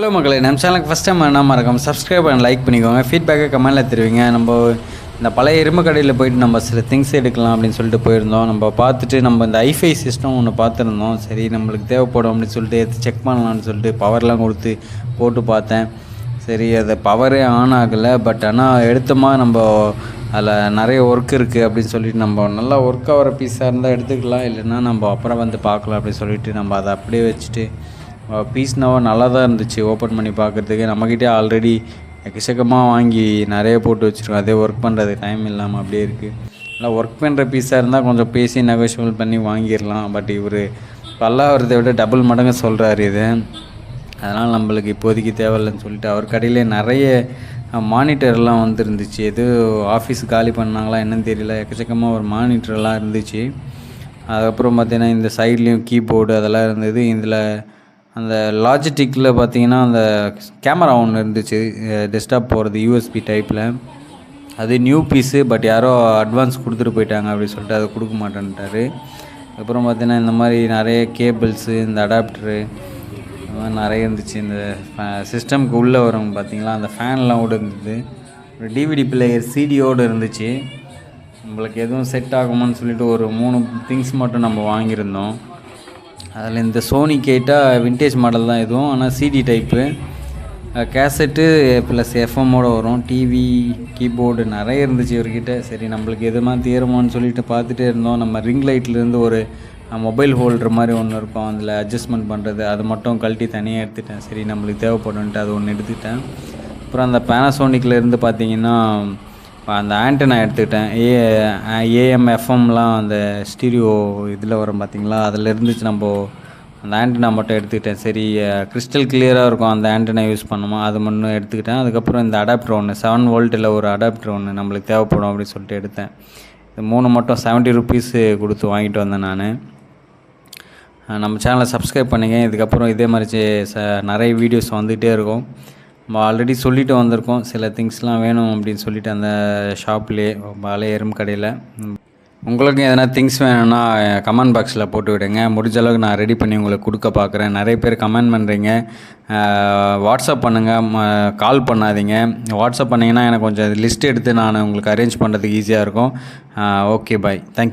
Hello மக்களே நம்ம சேனலுக்கு ஃபஸ்ட் டைம் என்ன மறக்காம சப்ஸ்கிரைப் பண்ணி லைக் பண்ணிக்கோங்க. ஃபீட்பேக்கை கமெண்டில் தெரிவிங்க. நம்ம இந்த பழைய இரும்பு கடையில் போயிட்டு நம்ம சில திங்ஸ் எடுக்கலாம் அப்படின்னு சொல்லிட்டு போயிருந்தோம். நம்ம பார்த்துட்டு நம்ம இந்த ஐஃபை சிஸ்டம் ஒன்று பார்த்துருந்தோம். சரி நம்மளுக்கு தேவைப்படும் அப்படின்னு சொல்லிட்டு எடுத்து செக் பண்ணலாம்னு சொல்லிட்டு பவர்லாம் கொடுத்து போட்டு பார்த்தேன். சரி அது பவரே ஆன் ஆகலை. பட் ஆனால் எடுத்தோமா நம்ம அதில் நிறைய ஒர்க் இருக்குது அப்படின்னு சொல்லிட்டு நம்ம நல்லா ஒர்க் ஆகிற பீஸாக இருந்தால் எடுத்துக்கலாம். இல்லைன்னா நம்ம அப்புறம் வந்து பார்க்கலாம் அப்படின்னு சொல்லிட்டு நம்ம அதை அப்படியே வச்சுட்டு பீஸ்னாவோ நல்லா தான் இருந்துச்சு. ஓப்பன் பண்ணி பார்க்குறதுக்கு நம்மக்கிட்டே ஆல்ரெடி எக்கச்சக்கமாக வாங்கி நிறைய போட்டு வச்சுருக்கோம் அதே ஒர்க் பண்ணுறது டைம் இல்லாமல் அப்படியே இருக்குது நல்லா ஒர்க் பண்ணுற பீஸாக இருந்தால் கொஞ்சம் பேசி நெகோஷியபிள் பண்ணி வாங்கிடலாம். பட் இவர் பல்லாவரத்தை விட டபுள் மடங்கு சொல்கிறாரு இது. அதனால் நம்மளுக்கு இப்போதைக்கு தேவையில்லைன்னு சொல்லிட்டு அவர் கடையிலே நிறைய மானிட்டர்லாம் வந்துருந்துச்சு. எது ஆஃபீஸ் காலி பண்ணாங்களா என்னன்னு தெரியல. எக்கச்சக்கமாக ஒரு மானிட்டர்லாம் இருந்துச்சு. அதுக்கப்புறம் பார்த்தீங்கன்னா இந்த சைட்லேயும் கீபோர்டு அதெல்லாம் இருந்தது. இதில் அந்த லாஜிட்டிக்கில் பார்த்தீங்கன்னா அந்த கேமரா ஒன்று இருந்துச்சு. டெஸ்க்டாப் போகிறது யூஎஸ்பி டைப்பில் அது நியூ பீஸு பட் யாரோ அட்வான்ஸ் கொடுத்துட்டு போயிட்டாங்க அப்படின்னு சொல்லிட்டு அதை கொடுக்க மாட்டேன்ட்டாரு. அப்புறம் பார்த்தீங்கன்னா இந்த மாதிரி நிறைய கேபிள்ஸு இந்த அடாப்டரு இந்த மாதிரி நிறைய இருந்துச்சு. இந்த சிஸ்டம்க்கு உள்ளே வரும் பார்த்தீங்களா அந்த ஃபேன்லாம் கூட இருந்தது. டிவிடி பிளேயர் சிடியோடு இருந்துச்சு. நம்மளுக்கு எதுவும் செட் ஆகுமான்னு சொல்லிட்டு ஒரு மூணு திங்ஸ் மட்டும் நம்ம வாங்கியிருந்தோம். அதில் இந்த சோனி கேட்டால் வின்டேஜ் மாடல் தான் எதுவும் ஆனால் சிடி டைப்பு கேசட்டு ப்ளஸ் எஃப்எம்மோட வரும். டிவி கீபோர்டு நிறைய இருந்துச்சு இவர்கிட்ட. சரி நம்மளுக்கு எதுமா தீருமான்னு சொல்லிட்டு பார்த்துட்டே இருந்தோம். நம்ம ரிங் லைட்லேருந்து ஒரு மொபைல் ஹோல்டர் மாதிரி ஒன்று இருக்கும். அதில் அட்ஜஸ்ட்மெண்ட் பண்ணுறது அது மட்டும் கழட்டி தனியாக எடுத்துட்டேன். சரி நம்மளுக்கு தேவைப்படும்ன்ட்டு அது ஒன்று எடுத்துட்டேன். அப்புறம் அந்த பேனாசோனிக்கில் இருந்து இப்போ அந்த ஆண்டனா எடுத்துக்கிட்டேன். ஏ ஏஎம் எஃப்எம்லாம் அந்த ஸ்டீரியோ இதில் வரும் பார்த்தீங்களா அதில் இருந்துச்சு நம்ம. அந்த ஆண்டனா மட்டும் எடுத்துக்கிட்டேன். சரி கிறிஸ்டல் கிளியராக இருக்கும் அந்த ஆண்டனா யூஸ் பண்ணுமா? அது மட்டும் எடுத்துக்கிட்டேன். அதுக்கப்புறம் இந்த அடாப்டர் ஒன்று செவன் வோல்ட்டில் ஒரு அடாப்டர் ஒன்று நம்மளுக்கு தேவைப்படும் அப்படின்னு சொல்லிட்டு எடுத்தேன். இது மூணு மட்டும் செவன்ட்டி ருபீஸு கொடுத்து வாங்கிட்டு வந்தேன் நான். நம்ம சேனலை சப்ஸ்கிரைப் பண்ணுங்க இதுக்கப்புறம் இதே மாதிரி சே- ச- நிறைய வீடியோஸ் வந்துகிட்டே இருக்கும். நம்ம ஆல்ரெடி சொல்லிட்டு வந்திருக்கோம். சில திங்ஸ்லாம் வேணும் அப்படின்னு சொல்லிட்டு அந்த ஷாப்லேயே பழைய எறும்பு கடையில். உங்களுக்கு எதனா திங்ஸ் வேணும்னா கமெண்ட் பாக்ஸில் போட்டு விடுங்க. முடிஞ்ச அளவுக்கு நான் ரெடி பண்ணி உங்களுக்கு கொடுக்க பார்க்குறேன். நிறைய பேர் கமெண்ட் பண்ணுறீங்க வாட்ஸ்அப் பண்ணுங்கள் கால் பண்ணாதீங்க. வாட்ஸ்அப் பண்ணிங்கன்னா எனக்கு கொஞ்சம் லிஸ்ட் எடுத்து நான் உங்களுக்கு அரேஞ்ச் பண்ணுறதுக்கு ஈஸியாக இருக்கும். Okay bye thank